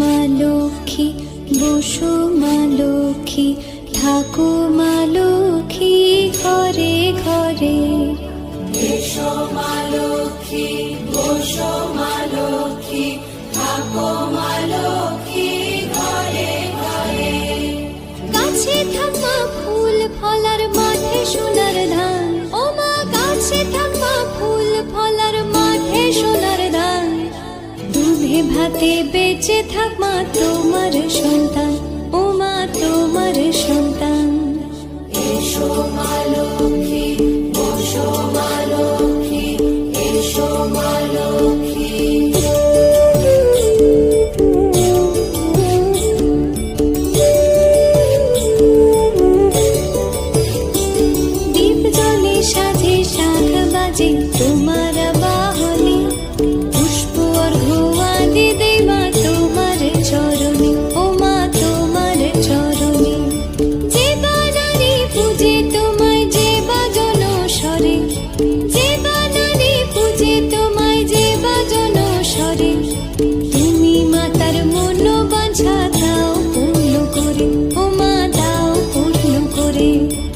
মা লক্ষ্মী বসো মা লক্ষ্মী থাকো মা লক্ষ্মী ঘরে ঘরে। এসো মা লক্ষ্মী বসো মা লক্ষ্মী থাকো মা লক্ষ্মী ঘরে ঘরে। থাকা ফুল ফলার মাঠে সোনার ধান। ও মা থাকা ফুল ফলার ভাতে বেঁচে থাক মা তোমার সন্তান ও মা তোমার সন্তান। এসো মা বসো এসো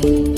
Thank you.